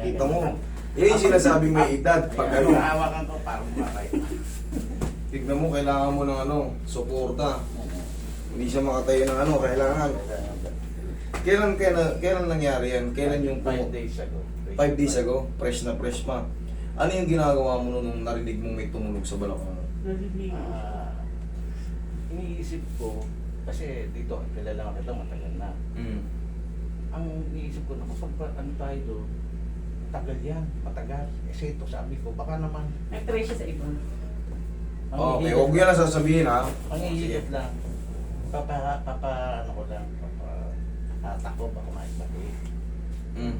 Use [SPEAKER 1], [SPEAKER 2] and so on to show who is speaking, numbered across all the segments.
[SPEAKER 1] Kita mo. Yan yung sinasabing may edad. Pag ano,
[SPEAKER 2] Hawakan ko parang bumakay.
[SPEAKER 1] tignan mo, kailangan mo ng ano, suporta. Hindi siya makatayo ng ano, kailangan. Kailan, kailan, kailan nangyari yan? Kailan yung
[SPEAKER 2] Five days ago.
[SPEAKER 1] Five days ago, fresh na fresh pa. Ano yung ginagawa mo nung nung narinig mong may tumunog sa balak mo?
[SPEAKER 3] Narinig.
[SPEAKER 2] Ah, iniisip ko, kasi dito, kilala kita matagal na.
[SPEAKER 1] Mm.
[SPEAKER 2] Ang iniisip ko, naku, pag pa- ano tayo doon, tagal yan, matagal. Kasi ito, sabi ko, baka naman,
[SPEAKER 3] Nag-try siya sa iba.
[SPEAKER 1] Okay, huwag yan na sasabihin ha.
[SPEAKER 2] Ang
[SPEAKER 1] Sige.
[SPEAKER 2] iisip lang, papa, papa, ano ko lang, papa, hatak ko, baka maibati.
[SPEAKER 1] Mm.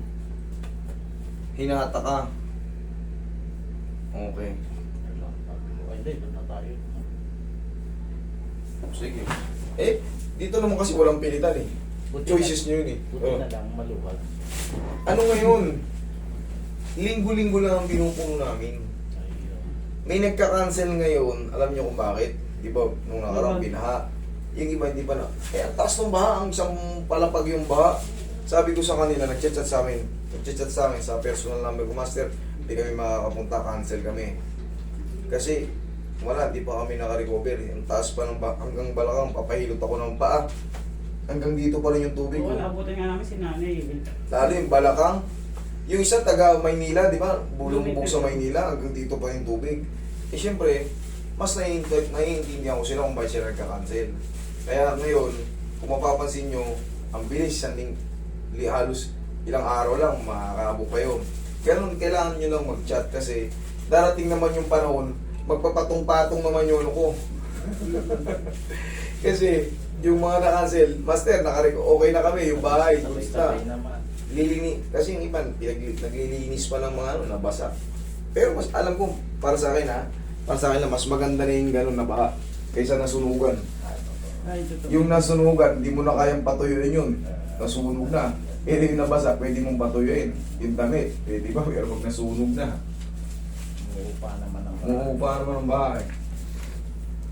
[SPEAKER 1] Hinata ka. Okay.
[SPEAKER 2] Ano, ko, "Ay, hindi, doon na tayo.
[SPEAKER 1] Sige. Eh, dito naman kasi walang pilitan eh.
[SPEAKER 2] Buti
[SPEAKER 1] Choices nyo yun eh.
[SPEAKER 2] Buti
[SPEAKER 1] Oh.
[SPEAKER 2] na lang, maluwag.
[SPEAKER 1] Ano ngayon? Linggo-linggo lang ang pinupuno namin. May nagka-cancel ngayon, alam niyo kung bakit? Di ba, nung
[SPEAKER 3] Ano?
[SPEAKER 1] binaha. Yung iba hindi pa na. Eh, ang taas ng baha, ang isang palapag yung baha. Sabi ko sa kanila, nag-chat sa amin. Nag-chat sa amin sa personal number ko, Master, hindi kami makakapunta, cancel kami. Kasi, wala, di pa kami naka-recover. Ang taas pa ng baha, hanggang balakang, papahilot ako ng paa. Hanggang dito pa rin yung tubig.
[SPEAKER 3] Oo, naabutan nga namin si nanay. eh.
[SPEAKER 1] Lalo yung balakang. Yung isa taga Maynila, di ba? Bulong-bog sa Maynila, hanggang dito pa yung tubig. Eh syempre, mas naiintindihan, ko sila kung bakit sila nagka-cancel. Kaya ngayon, kung mapapansin nyo, ang bilis, sanding, li, halos ilang araw lang, makakabok kayo. Ganun, kailangan nyo lang mag-chat kasi darating naman yung panahon, magpapatong-patong naman yung ano ko. kasi, yung mga na-cancel, Master, nakare- okay na kami, yung bahay,
[SPEAKER 2] naman.
[SPEAKER 1] Lilini kasi yung iba pinag- naglilinis pa ng mga ano nabasa. Pero mas alam ko para sa akin ha para sa akin lang mas maganda na yung ganun na baha kaysa nasunugan.
[SPEAKER 3] Ay, totoo.
[SPEAKER 1] yung nasunugan hindi mo na kayang patuyuin yun. Nasunog na. Pero yung nabasa pwede mong patuyuin yung damit pwede ba pero pag nasunog na.
[SPEAKER 2] Umuupa naman ang
[SPEAKER 1] umuupa naman ang bahay.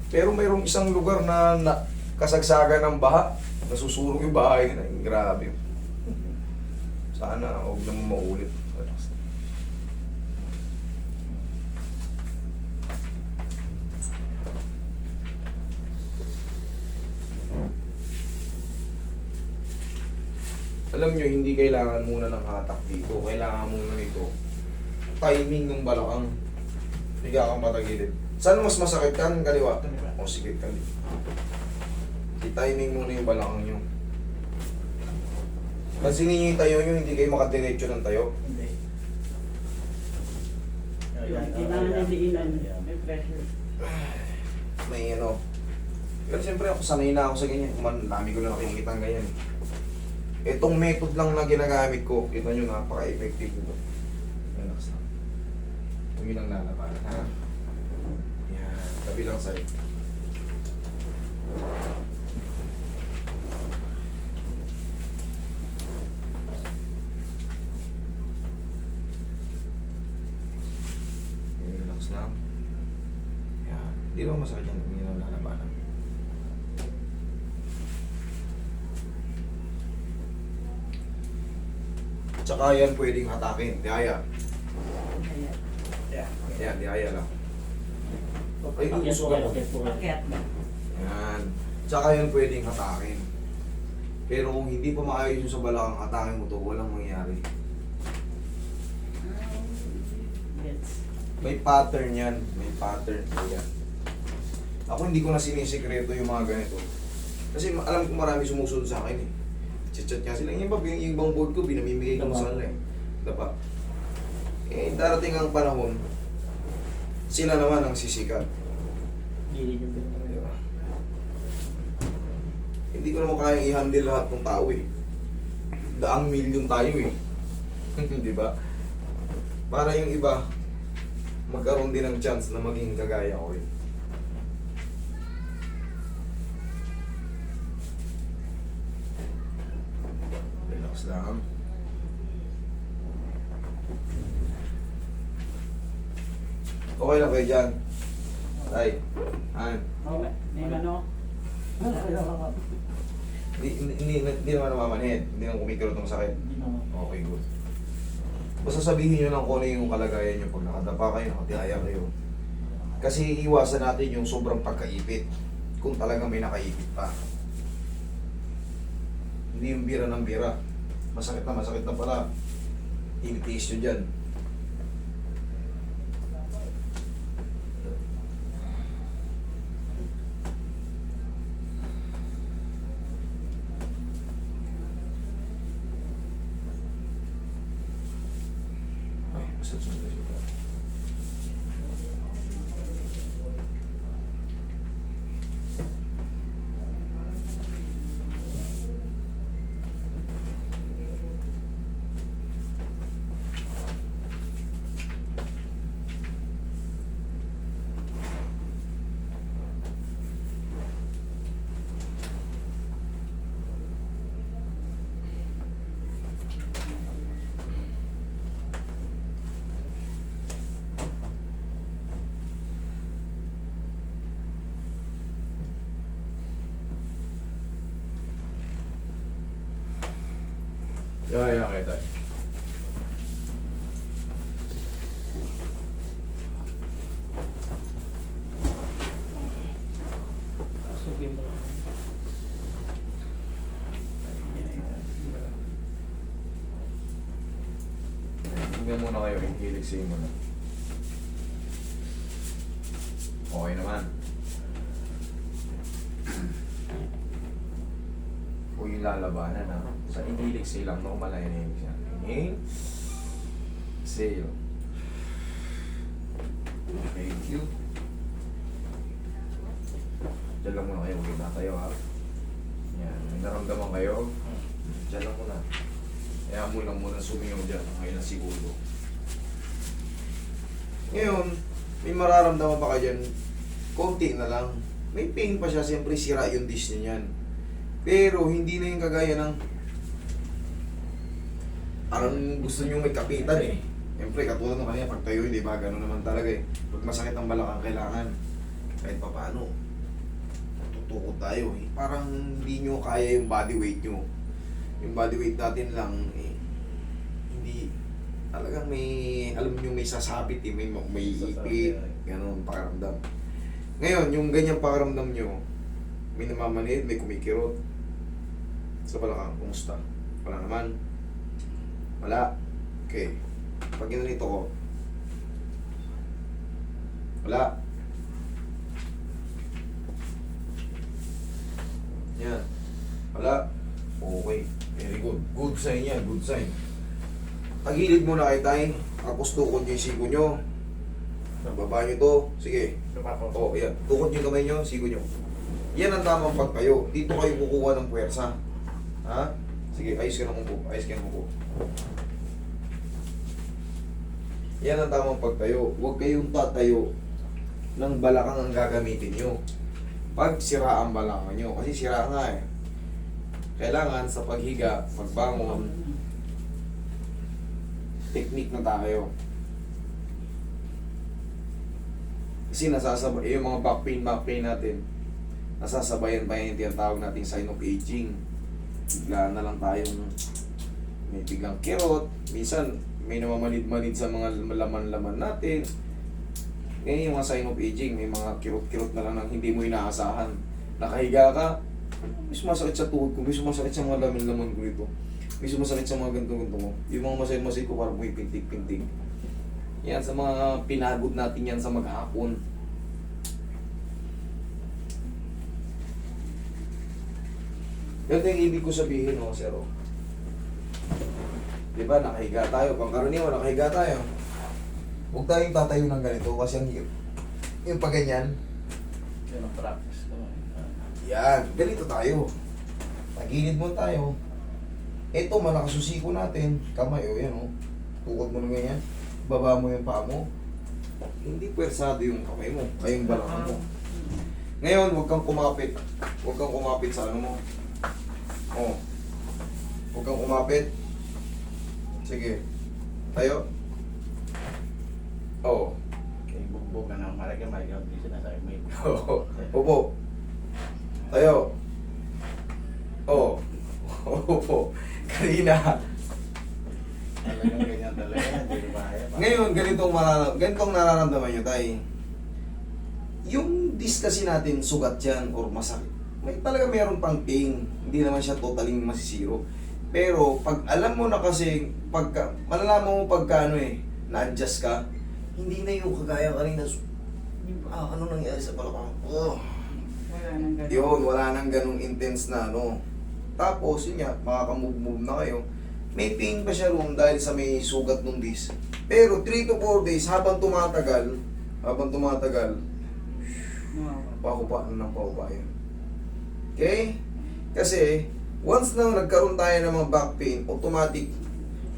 [SPEAKER 1] Pero mayroong isang lugar na, na kasagsagan ng baha. Nasusunog yung bahay na grabe sana huwag naman maulit alam nyo, hindi kailangan muna ng hatak dito. Kailangan muna nito. Timing ng balakang. Higa kang patagilid. Saan mas masakit ka? Ng kaliwa? O sige, kaliwa. I-timing muna yung balakang nyo. Pansinin nyo yung tayo nyo, hindi kayo makadiretso ng tayo.
[SPEAKER 2] Hindi.
[SPEAKER 3] Yung Kailangan niya diinan. May pressure.
[SPEAKER 1] May ano. Pero siyempre ako sanay na ako sa ganyan. Man, dami ko na nakikita ng ganyan. Itong method lang na ginagamit ko, kita nyo napaka-effective ito. Relax lang. Huwag yun ang lalabanan, ha? Yan, tabi lang sa'yo. Okay, Relax lang. Naman masakit yan. Hindi naman lalabanan. Tsaka yan pwedeng hatakin. Dihaya.
[SPEAKER 2] Yeah.
[SPEAKER 1] Yan, dihaya lang. Ay, gusto ko.
[SPEAKER 2] kayo, akyat?
[SPEAKER 1] Yan. Tsaka yan pwedeng hatakin. Pero kung hindi pa maayos yung sa balakang hatakin mo to, walang mangyayari.
[SPEAKER 3] Gets.
[SPEAKER 1] May pattern yan. May pattern. Yan. Ako hindi ko na sinisikreto yung mga ganito. Kasi alam ko marami sumusunod sa akin eh. Chat-chat nga sila. Yung yung ibang board ko, binamimigay ko sa kanila eh. Dapa. Eh, darating ang panahon, sila naman ang sisikat.
[SPEAKER 2] Gilid yung pinag-
[SPEAKER 1] Di ba? Hindi ko naman kaya i-handle lahat ng tao eh. Daang milyon tayo eh. Di ba? Para yung iba, magkaroon din ng chance na maging kagaya ko eh. Relax lang. Okay lang kayo dyan. Tay, Han.
[SPEAKER 3] Okay. May ano?
[SPEAKER 1] Hindi, hindi, hindi, naman namamanhid. Hindi naman kumikirot ng sakit. Okay, good. Basta sabihin nyo lang kung ano yung kalagayan nyo pag nakadapa kayo, nakatihaya kayo. Kasi iwasan natin yung sobrang pagkaipit. Kung talagang may nakaipit pa. Hindi yung bira ng bira. Masakit na, masakit na pala. Tinitiis nyo dyan. Ay, basta sunod Yeah, yeah, okay, tayo. Tingnan muna kayo, hilig sa mo na. Okay naman. O yung lalabanan na. Sa inilig silang normal na yun siya. Inhale. Exhale. Thank you. Diyan lang muna kayo, huwag na tayo ha. Yan, may naramdaman kayo. Diyan lang muna. Kaya mo lang muna sumingaw dyan, ngayon na siguro. Ngayon, may mararamdaman pa ka dyan, konti na lang. May pain pa siya, siyempre sira yung dish niya yan. Pero hindi na yung kagaya ng parang gusto niyo may kapitan eh. Siyempre, katulad ng kanina, pag tayo, hindi ba? Ganun naman talaga eh. Pag masakit ang balakang, kailangan kahit pa paano. Tutukod tayo eh. Parang hindi nyo kaya yung body weight nyo. Yung body weight natin lang, eh, hindi, talagang may, alam nyo, may sasabit eh, may, may ipit, ganun, pakaramdam. Ngayon, yung ganyang pakaramdam nyo, may namamanid, may kumikirot. Sa balakang, kumusta? Wala naman. Wala. Okay. Pag ginanito ko, wala. Yan. Wala. Okay. Very good. Good sign yan. Good sign. Tagilid muna kayo tayo. Tapos tukod nyo yung sigo nyo. Baba nyo to. Sige. Oo, oh, yan. Tukod yung kamay nyo, sigo nyo. Yan ang tamang pagtayo. Dito kayo kukuha ng puwersa. Ha? Sige, ayos ka na upo. Ayos ka na upo. Yan ang tamang pagtayo. Huwag kayong tatayo ng balakang ang gagamitin nyo. Pag sira ang balakang nyo. Kasi sira nga eh. Kailangan sa paghiga, pagbangon, technique na tayo. Kasi nasasabay, yung mga back pain, back pain natin, nasasabayan pa yung tinatawag nating sign of aging. Bigla na lang tayong may biglang kirot, minsan may namamanid-manid sa mga laman-laman natin. Ngayon yung mga sign of aging, may mga kirot-kirot na lang nang hindi mo inaasahan. Nakahiga ka, may sumasakit sa tuhod ko, may sumasakit sa mga laman-laman ko dito. May sumasakit sa mga ganito-ganito mo. Yung mga masay-masay ko parang may pintig-pintig. Yan sa mga pinagod natin yan sa maghapon. Ganito yung ibig ko sabihin, oh, sir. oh. Di ba, nakahiga tayo. Pangkaraniwan, nakahiga tayo. Huwag tayong tatayo ng ganito kasi ang hirap. Yung pag ganyan,
[SPEAKER 2] Yan ang practice naman.
[SPEAKER 1] yan, ganito tayo. Tagilid mo tayo. Ito, malakasusiko natin. Kamay, o yan, o. Tukod mo na ganyan. Baba mo yung paa mo. Hindi pwersado yung kamay mo. Ay, yung balakang mo. Ngayon, huwag kang kumapit. Huwag kang kumapit sa ano mo. Oh. Huwag kang kumapit. Sige. Tayo. Oo.
[SPEAKER 2] Kaya bugbog na ng maragay, maragay, hindi sinasabi mo yun.
[SPEAKER 1] Oo. Upo. Tayo. Oo. Upo. Kanina.
[SPEAKER 2] Talagang ganyan talaga.
[SPEAKER 1] Ngayon, ganitong, mararam ganitong nararamdaman nyo, tay. Yung disc kasi natin, sugat yan or masakit. May talaga meron pang pain. Hindi naman siya totaling masisiro. Pero, pag alam mo na kasi, pagka, malalaman mo pagka ano eh, na-adjust ka, hindi na yung kagaya kanina, ah, ano nangyari sa balakang? Oh.
[SPEAKER 3] Wala nang ganun.
[SPEAKER 1] Yun, wala nang ganung intense na ano. Tapos, yun nga, makaka-move-move na kayo. May pain pa siya roon dahil sa may sugat nung disc. Pero 3 to 4 days, habang tumatagal, habang tumatagal, pakupa na ng pakupa yun. Okay? Kasi, once na nagkaroon tayo ng mga back pain, automatic,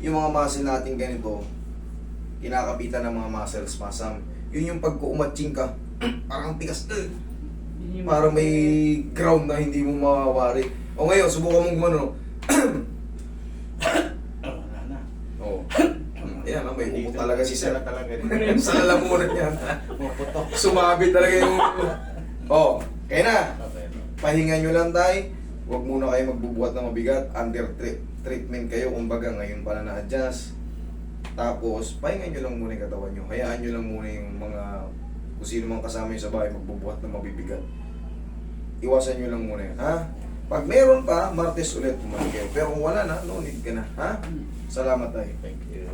[SPEAKER 1] yung mga muscle natin ganito, kinakapitan ng mga muscle spasm. Yun yung pag umatching ka, parang tigas, Parang may ground na hindi mo mawawari. O ngayon, subukan mong gumano.
[SPEAKER 2] Oh, wala na.
[SPEAKER 1] Oo. Yan, ah, may upo talaga si Sir.
[SPEAKER 2] Talaga rin.
[SPEAKER 1] Sa lalamunan niya. Sumabit talaga yung... Oh, kaya na. Pahinga nyo lang tayo. Huwag muna kayo magbubuhat ng mabigat. Under tre- treatment kayo. Kumbaga, ngayon pala na-adjust. Tapos, pahinga nyo lang muna yung katawan nyo. Hayaan nyo lang muna yung mga... Kung sino mang kasama nyo sa bahay, magbubuhat ng mabibigat. Iwasan nyo lang muna yun, ha? Pag meron pa, Martes ulit bumalik kayo. Pero kung wala na, no need ka na, ha?
[SPEAKER 3] Hmm.
[SPEAKER 1] Salamat tayo.
[SPEAKER 2] Thank you.